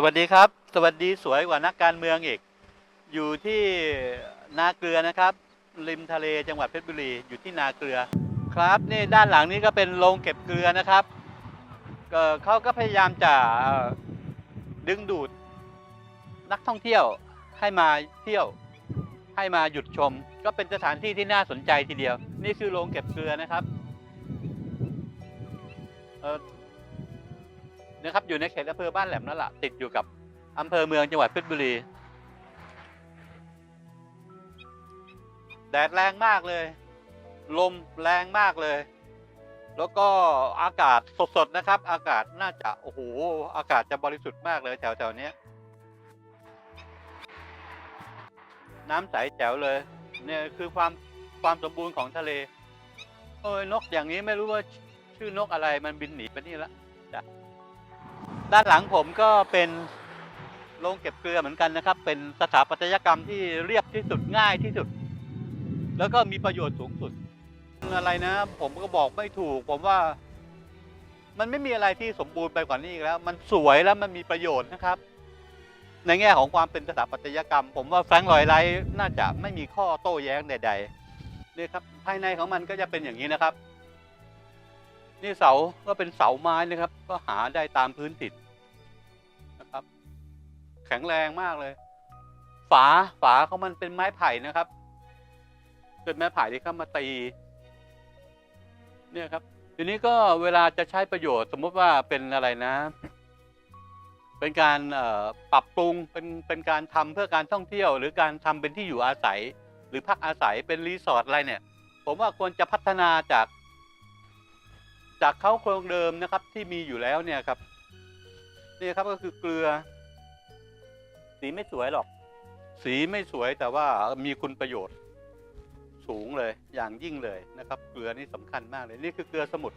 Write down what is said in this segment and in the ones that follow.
สวัสดีครับ สวัสดีสวยกว่านักการเมืองอีก อยู่ที่นาเกลือนะครับ ริมทะเลจังหวัดเพชรบุรีอยู่ที่นาเกลือครับนี่ด้านหลังนี้ก็เป็นโรงเก็บเกลือนะครับเขาก็พยายามจะดึงดูดนักท่องเที่ยวให้มาเที่ยวให้มาหยุดชม ก็เป็นสถานที่ที่น่าสนใจทีเดียว นี่คือโรงเก็บเกลือนะครับ นะครับอยู่ในเขตอำเภอบ้านแหลมนั่นแหละติดอยู่กับอำเภอเมืองจังหวัดเพชรบุรี แดดแรงมากเลย ลมแรงมากเลย แล้วก็อากาศสดๆนะครับ อากาศน่าจะโอ้โหอากาศจะบริสุทธิ์มากเลยแถวๆนี้น้ำใสแจ๋วเลยเนี่ยคือความความสมบูรณ์ของทะเล โอ้ยนกอย่างนี้ไม่รู้ว่าชื่อนกอะไรมันบินหนีไปนี่ละ ด้านหลังผมก็เป็นโรงเก็บเกลือเหมือนกันนะครับ เป็นสถาปัตยกรรมที่เรียบที่สุดง่ายที่สุด แล้วก็มีประโยชน์สูงสุดอะไรนะ ผมก็บอกไม่ถูก ผมว่า มันไม่มีอะไรที่สมบูรณ์ไปกว่านี้อีกแล้ว มันสวยแล้วมันมีประโยชน์นะครับ ในแง่ของความเป็นสถาปัตยกรรม ผมว่าแฟรงค์ลอยไลท์น่าจะไม่มีข้อโต้แย้งใด ๆนี่ครับภายในของมันก็จะเป็นอย่างนี้นะครับ นี่เสาก็เป็นเสาไม้นะครับ ก็หาได้ตามพื้นติดนะครับ แข็งแรงมากเลย ฝาฝาของมันเป็นไม้ไผ่นะครับเป็นไม้ไผ่ที่เข้ามาตี เนี่ยครับ ทีนี้ก็เวลาจะใช้ประโยชน์สมมติว่าเป็นอะไรนะ เป็นการปรับปรุงเป็นเป็นการทำเพื่อการท่องเที่ยว หรือการทำเป็นที่อยู่อาศัย หรือพักอาศัยเป็นรีสอร์ทอะไรเนี่ย ผมว่าควรจะพัฒนาจาก จากเขาโครงเดิมนะครับที่มีอยู่แล้วเนี่ยครับนี่ครับก็คือเกลือ สีไม่สวยหรอก สีไม่สวยแต่ว่ามีคุณประโยชน์สูงเลยอย่างยิ่งเลยนะครับ เกลือนี่สำคัญมากเลยนี่คือเกลือสมุทร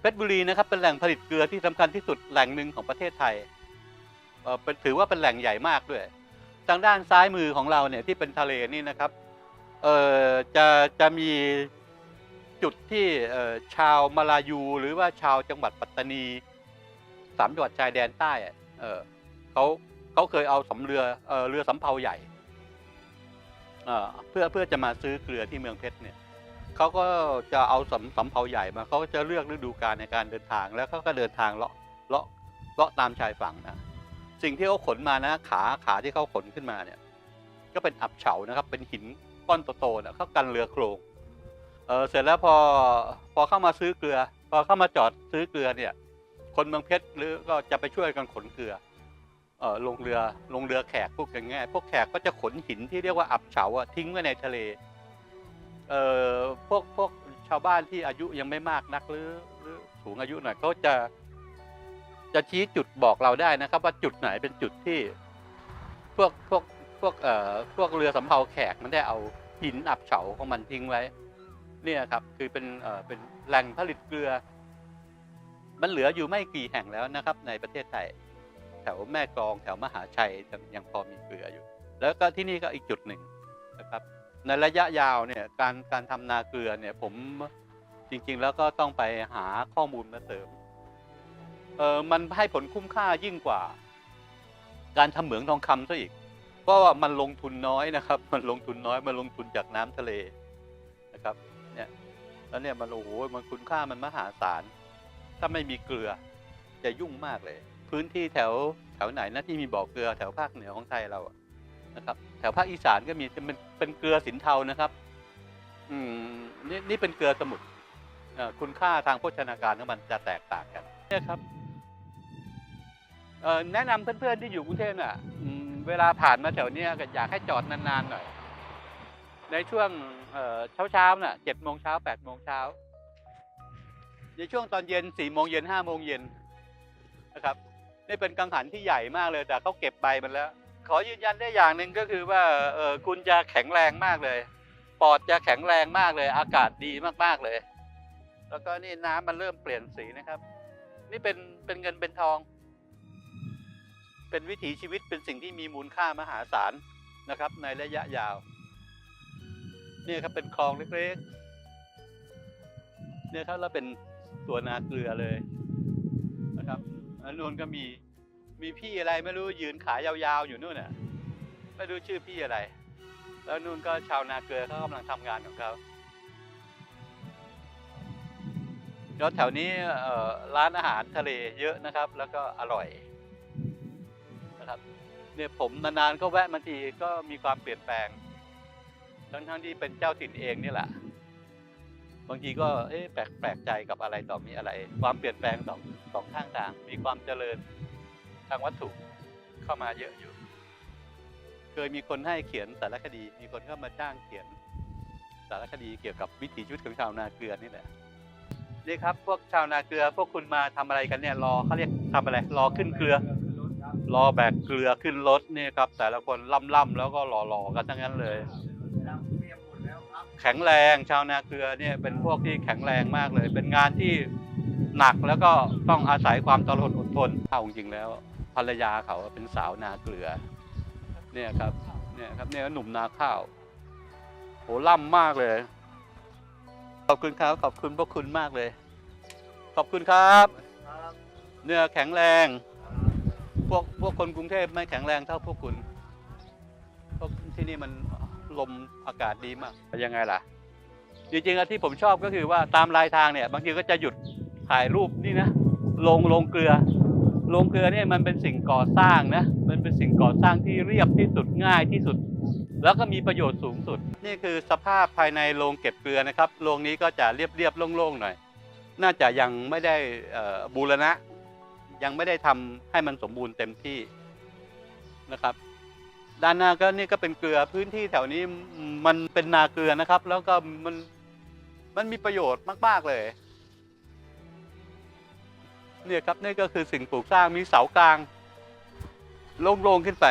เพชรบุรีนะครับเป็นแหล่งผลิตเกลือที่สำคัญที่สุดแหล่งหนึ่งของประเทศไทยเออถือว่าเป็นแหล่งใหญ่มากด้วย ทางด้านซ้ายมือของเราเนี่ยที่เป็นทะเลนี่นะครับเออจะจะมี จุดที่ชาวมาลายูหรือว่าชาวจังหวัดปัตตานีสามจังหวัดชายแดนใต้เขาเขาเคยเอาสำเรือเอเรือสำเภาใหญ่เอ่อเพื่อเพื่อจะมาซื้อเกลือที่เมืองเพชรเนี่ยเขาก็จะเอาสำสำเภาใหญ่มาเขาก็จะเลือกฤดูกาลในการเดินทางแล้วเขาก็เดินทางเลาะเลาะเลาะตามชายฝั่งนะสิ่งที่เขาขนมานะขาขาที่เขาขนขึ้นมาเนี่ย ก็เป็นอับเฉานะครับ เป็นหินก้อนโตๆนะเขากันเรือโครง เออเสร็จแล้วพอพอเข้ามาซื้อเกลือ พอเข้ามาจอดซื้อเกลือเนี่ย คนเมืองเพชรหรือก็จะไปช่วยกันขนเกลือเออลงเรือลงเรือแขกพวกง่างเงี้ยพวกแขกก็จะขนหินที่เรียกว่าอับเฉาอะทิ้งไว้ในทะเลเออพวกพวกชาวบ้านที่อายุยังไม่มากนักหรือหรือสูงอายุหน่อยเขาจะจะชี้จุดบอกเราได้นะครับ ว่าจุดไหนเป็นจุดที่ พวกพวกพวกเอ่อพวกเรือสำเภาแขกมันได้เอาหินอับเฉาของมันทิ้งไว้ เนี่ยครับคือเป็นเป็นแหล่งผลิตเกลือ มันเหลืออยู่ไม่กี่แห่งแล้วนะครับ ในประเทศไทยแถวแม่กลองแถวมหาชัยยังพอมีเกลืออยู่ แล้วก็ที่นี่ก็อีกจุดหนึ่งนะครับ ในระยะยาวเนี่ยการการทำนาเกลือเนี่ยผมจริง ๆ แล้วก็ต้องไปหาข้อมูลมาเสริมเออมันให้ผลคุ้มค่ายิ่งกว่า การทำเหมืองทองคำซะอีก เพราะว่ามันลงทุนน้อยนะครับ มันลงทุนน้อยมันลงทุนจากน้ำทะเล แล้วเนี่ยมันโอ้โหมันคุณค่ามันมหาศาล ถ้าไม่มีเกลือจะยุ่งมากเลย พื้นที่แถวแถวไหนนะที่มีบ่อเกลือแถวภาคเหนือของไทยเรานะครับ แถวภาคอีสานก็มีจะเป็นเป็นเกลือสินเทานะครับ อืมนี่นี่เป็นเกลือสมุทรคุณค่าทางโภชนาการของมันจะแตกต่างกันเนี่ยครับแนะนำเพื่อนๆที่อยู่กรุงเทพน่ะเวลาผ่านมาแถวเนี้ยก็อยากให้จอดนานๆหน่อย ในช่วงเช้าเช้าน่ะเจ็ดโมงเช้าแปดโมงเช้าในช่วงตอนเย็นสี่โมงเย็นห้าโมงเย็นนะครับนี่เป็นกังหันที่ใหญ่มากเลยแต่เขาเก็บใบมันแล้ว ขอยืนยันได้อย่างหนึ่งก็คือว่าเออคุณจะแข็งแรงมากเลย ปอดจะแข็งแรงมากเลย อากาศดีมากๆเลย แล้วก็นี่น้ำมันเริ่มเปลี่ยนสีนะครับ นี่เป็นเป็นเงินเป็นทอง เป็นวิถีชีวิตเป็นสิ่งที่มีมูลค่ามหาศาลนะครับ ในระยะยาว เนี่ยครับเป็นคลองเล็กๆ เนี่ยครับแล้วเป็นตัวนาเกลือเลยนะครับอันนู้นก็มีมีพี่อะไรไม่รู้ยืนขายาวๆอยู่นู่นน่ะไม่รู้ชื่อพี่อะไร แล้วนู่นก็ชาวนาเกลือเขากำลังทำงานของเขาแล้วแถวนี้ร้านอาหารทะเลเยอะนะครับ แล้วก็อร่อยนะครับเนี่ยผมนานๆก็แวะมาทีก็มีความเปลี่ยนแปลง ทั้งๆที่เป็นเจ้าถิ่นเองนี่แหละ บางทีก็เอ๊ะแปลกแปลกใจกับอะไรต่อมีอะไร ความเปลี่ยนแปลงสองสองข้างทาง มีความเจริญทางวัตถุเข้ามาเยอะอยู่ เคยมีคนให้เขียนสารคดี มีคนเข้ามาจ้างเขียนสารคดีเกี่ยวกับวิถีชีวิตของชาวนาเกลือนี่แหละนี่ครับพวกชาวนาเกลือพวกคุณมาทำอะไรกันเนี่ยรอเขาเรียกทำอะไร รอขึ้นเกลือ รอแบกเกลือขึ้นรถนี่ครับ แต่ละคนล่ำๆแล้วก็หล่อๆกันทั้งนั้นเลย แข็งแรงชาวนาเกลือเนี่ยเป็นพวกที่แข็งแรงมากเลย เป็นงานที่หนักแล้วก็ต้องอาศัยความตลอดอดทนเอาจริงแล้ว ภรรยาเขาเป็นสาวนาเกลือเนี่ยครับเนี่ยครับเนี่ยหนุ่มนาข้าวโหล่ำมากเลย ขอบคุณครับขอบคุณพวกคุณมากเลย ขอบคุณครับเนื้อแข็งแรง พวกพวกคนกรุงเทพไม่แข็งแรงเท่าพวกคุณพวกที่นี่มัน ลมอากาศดีมากยังไงล่ะ จริงๆที่ผมชอบก็คือว่าตามรายทางเนี่ย บางทีก็จะหยุดถ่ายรูปนี่นะลงลงเกลือโรงเกลือเนี่ยมันเป็นสิ่งก่อสร้างนะ มันเป็นสิ่งก่อสร้างที่เรียบที่สุดง่ายที่สุด แล้วก็มีประโยชน์สูงสุด นี่คือสภาพภายในโรงเก็บเกลือนะครับโรงนี้ก็จะเรียบเรียบๆโล่งๆหน่อย น่าจะยังไม่ได้บูรณะ ยังไม่ได้ทำให้มันสมบูรณ์เต็มที่นะครับ ด้านหน้าก็นี่ก็เป็นเกลือพื้นที่แถวนี้มันเป็นนาเกลือนะครับ แล้วก็มันมันมีประโยชน์มาก ๆเลย เนี่ยครับนี่ก็คือสิ่งปลูกสร้างมีเสากลางโล่งๆขึ้นไป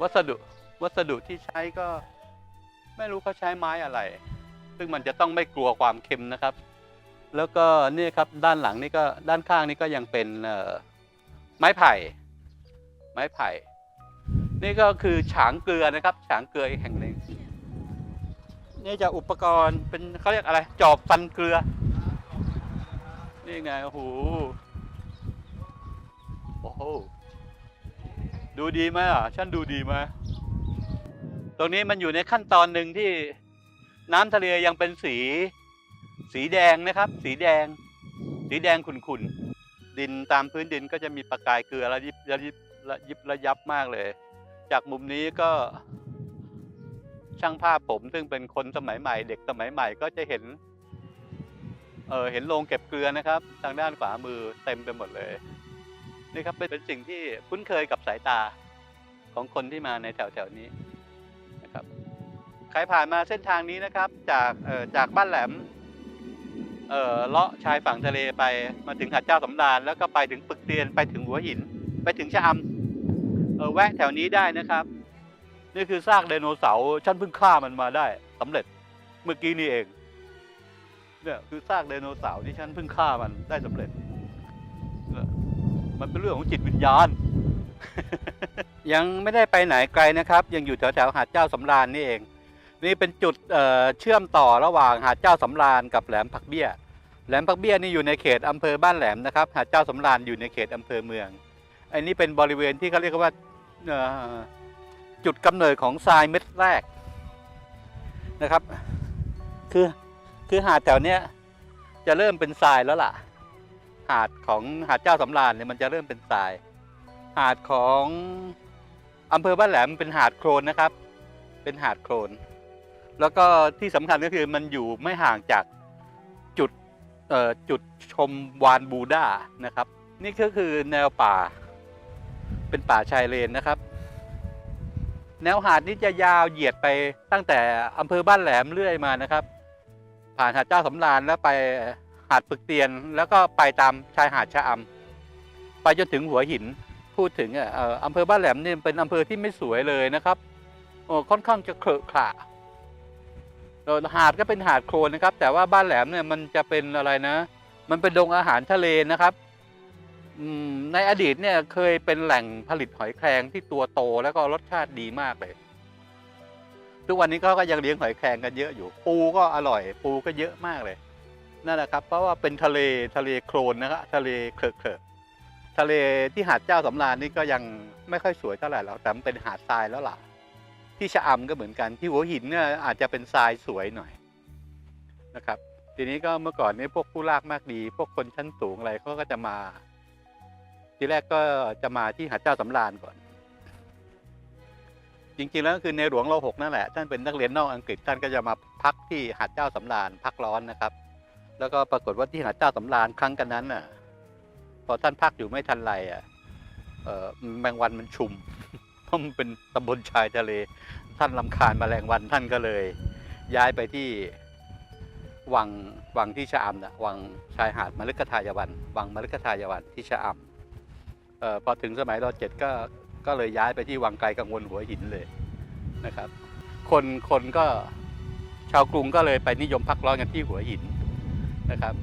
วัสดุวัสดุที่ใช้ก็ไม่รู้เขาใช้ไม้อะไร ซึ่งมันจะต้องไม่กลัวความเค็มนะครับ แล้วก็เนี่ยครับด้านหลังนี่ก็ด้านข้างนี่ก็ยังเป็นไม้ไผ่ ไม้ไผ่ นี่ก็คือฉางเกลือนะครับ ฉางเกลืออีกแห่งหนึ่งนี่จะอุปกรณ์เป็นเขาเรียกอะไร จอบฟันเกลือ นี่ไงโอ้โหโอ้โหดูดีไหมอะฉันดูดีไหมตรงนี้มันอยู่ในขั้นตอนหนึ่งที่น้ำทะเลยังเป็นสี สีแดงนะครับ สีแดง สีแดงขุ่นๆดินตามพื้นดินก็จะมีประกายเกลือระยิบระยิบระยิบระยับมากเลย จากมุมนี้ก็ช่างภาพผมซึ่งเป็นคนสมัยใหม่ เด็กสมัยใหม่ก็จะเห็น เออเห็นโรงเก็บเกลือนะครับ ทางด้านขวามือเต็มไปหมดเลย นี่ครับเป็นสิ่งที่คุ้นเคยกับสายตาของคนที่มาในแถวแถวๆนี้นะครับใครผ่านมาเส้นทางนี้นะครับ จากเออจากบ้านแหลมเออเลาะชายฝั่งทะเลไปมาถึงหาดเจ้าสำราญแล้วก็ไปถึงปึกเตียนไปถึงหัวหิน ไปถึงชะอำ เออแวะแถวนี้ได้นะครับ นี่คือซากไดโนเสาร์ฉันเพิ่งฆ่ามันมาได้สำเร็จเมื่อกี้นี่เอง เนี่ยคือซากไดโนเสาร์ที่ฉันเพิ่งฆ่ามันได้สำเร็จ มันเป็นเรื่องของจิตวิญญาณ ยังไม่ได้ไปไหนไกลนะครับ ยังอยู่แถวแถวหาดเจ้าสำราญนี่เอง นี่เป็นจุดเเชื่อมต่อระหว่างหาดเจ้าสำราญกับแหลมผักเบี้ยแหลมผักเบี้ยนี่อยู่ในเขตอำเภอบ้านแหลมนะครับ หาดเจ้าสำราญอยู่ในเขตอำเภอเมือง อันนี้เป็นบริเวณที่เขาเรียกว่า จุดกำเนิดของทรายเม็ดแรกนะครับ คือคือหาดแถวเนี้ยจะเริ่มเป็นทรายแล้วล่ะ หาดของหาดเจ้าสำราญเนี่ยมันจะเริ่มเป็นทราย หาดของอำเภอบ้านแหลมเป็นหาดโครนนะครับ เป็นหาดโครนแล้วก็ที่สำคัญก็คือมันอยู่ไม่ห่างจากจุดจุดชมวานบูดานะครับ นี่ก็คือแนวป่า เป็นป่าชายเลนนะครับ แนวหาดนี้จะยาวเหยียดไปตั้งแต่อำเภอบ้านแหลมเรื่อยมานะครับ ผ่านหาดเจ้าสำราญแล้วไปหาดปึกเตียน แล้วก็ไปตามชายหาดชะอำไปจนถึงหัวหินพูดถึงอะเอ่ออำเภอบ้านแหลมเนี่ยเป็นอำเภอที่ไม่สวยเลยนะครับโอ้ค่อนข้างจะเคอะขระหาดก็เป็นหาดโคลนนะครับ แต่ว่าบ้านแหลมเนี่ยมันจะเป็นอะไรนะ มันเป็นดงอาหารทะเลนะครับ ในอดีตเนี่ยเคยเป็นแหล่งผลิตหอยแครงที่ตัวโตแล้วก็รสชาติดีมากเลย ทุกวันนี้เขาก็ยังเลี้ยงหอยแครงกันเยอะอยู่ ปูก็อร่อย ปูก็เยอะมากเลยนั่นแหละครับ เพราะว่าเป็นทะเลทะเลโคลนนะครับทะเลเคลอะเคลอะทะเลที่หาดเจ้าสำราญนี่ก็ยังไม่ค่อยสวยเท่าไหร่หรอกแต่มันเป็นหาดทรายแล้วล่ะ ที่ชะอำก็เหมือนกันที่หัวหินเนี่ยอาจจะเป็นทรายสวยหน่อยนะครับ ทีนี้ก็เมื่อก่อนนี้พวกผู้ลากมากดี พวกคนชั้นสูงอะไรเขาก็จะมา ทีแรกก็จะมาที่หาดเจ้าสำราญก่อน จริงๆแล้วก็คือในหลวงรหกนั่นแหละ ท่านเป็นนักเรียนนอกอังกฤษท่านก็จะมาพักที่หาดเจ้าสำราญพักร้อนนะครับ แล้วก็ปรากฏว่าที่หาดเจ้าสำราญครั้งกันนั้นน่ะ พอท่านพักอยู่ไม่ทันไรอะแมงวันมันชุมเพราะมันเป็นตำบลชายทะเล ท่านลำคาญแมลงวันท่านก็เลย ย้ายไปที่วังวังที่ชะอำนะวังชายหาดมฤคทายวันวังมฤคทายวันที่ชะอำ ออพอถึงสมัยรอเจ็ดก็ก็เลยย้ายไปที่วังไกลกังวลหัวหินเลยนะครับ คนคนก็ชาวกรุงก็เลยไปนิยมพักร้อนกันที่หัวหินนะครับ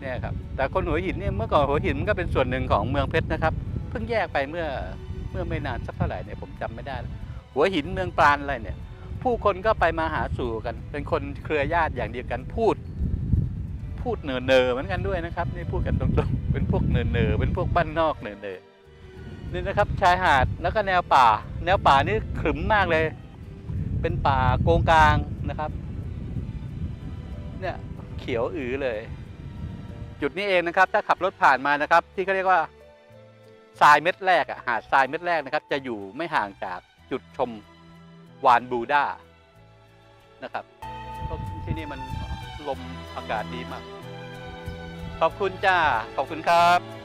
เนี่ยครับ แต่คนหัวหินเนี่ยเมื่อก่อนหัวหินมันก็เป็นส่วนหนึ่งของเมืองเพชรนะครับ เพิ่งแยกไปเมื่อเมื่อไม่นานสักเท่าไหร่เนี่ยผมจำไม่ได้ หัวหินเมืองปราณอะไรเนี่ย ผู้คนก็ไปมาหาสู่กัน เป็นคนเครือญาติอย่างเดียวกันพูด พูดเนอเนอเหมือนกันด้วยนะครับ นี่พูดกันตรงๆ เป็นพวกเนอเนอเป็นพวกบ้านนอกเนอเนอนี่นะครับชายหาดแล้วก็แนวป่า แนวป่านี่ขรึมมากเลย เป็นป่าโกงกลางนะครับ เนี่ยเขียวอือเลย จุดนี้เองนะครับ ถ้าขับรถผ่านมานะครับ ที่เขาเรียกว่าทรายเม็ดแรกอะหาดทรายเม็ดแรกนะครับ จะอยู่ไม่ห่างจากจุดชมวานบูดานะครับเพราะที่นี่มัน ลมอากาศดีมาก ขอบคุณจ้า ขอบคุณครับ